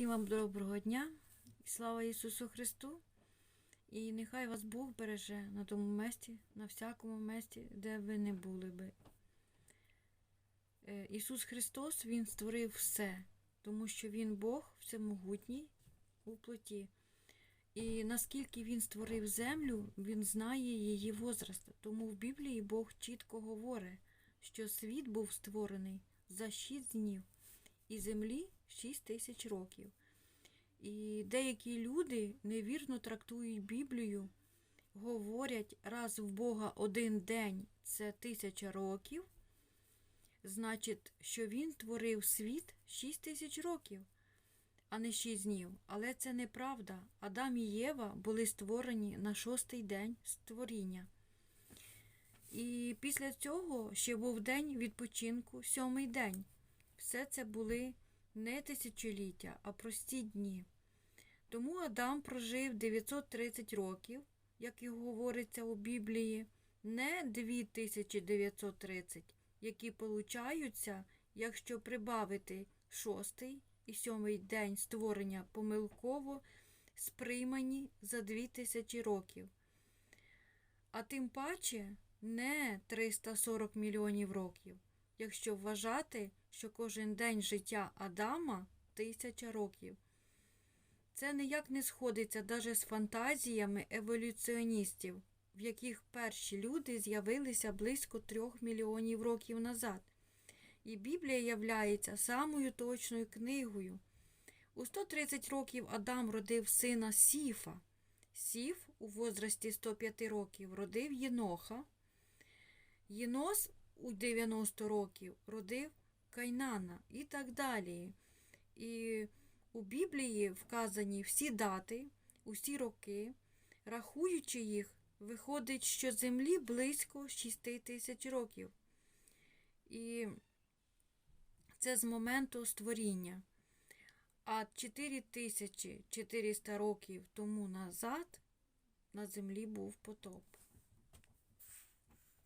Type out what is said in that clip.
Всім вам доброго дня слава Ісусу Христу. І нехай вас Бог береже на тому месті, на всякому месті, де ви не були би. Е, Ісус Христос Він створив все, тому що Він Бог всемогутній у плоті. І наскільки Він створив землю, Він знає її возраст. Тому в Біблії Бог чітко говорить, що світ був створений за шість днів і землі 6 тисяч років. І деякі люди невірно трактують Біблію, говорять, раз в Бога один день це тисяча років, значить, що Він творив світ 6 тисяч років, а не 6 днів. Але це неправда. Адам і Єва були створені на шостий день створіння. І після цього ще був день відпочинку, сьомий день. Все це були не тисячоліття, а прості дні. Тому Адам прожив 930 років, як і говориться у Біблії, не 2930, які получаються, якщо прибавити шостий і сьомий день створення помилково сприймані за 2000 років. А тим паче не 340 мільйонів років, якщо вважати, що кожен день життя Адама тисяча років. Це ніяк не сходиться навіть з фантазіями еволюціоністів, в яких перші люди з'явилися близько трьох мільйонів років назад. І Біблія являється самою точною книгою. У 130 років Адам родив сина Сіфа. Сіф у возрасті 105 років родив Єноха. Єнос у 90 років родив Кайнана і так далі. І у Біблії вказані всі дати, усі роки, рахуючи їх, виходить, що землі близько 6 тисяч років. І це з моменту створіння. А 4400 років тому назад на землі був потоп.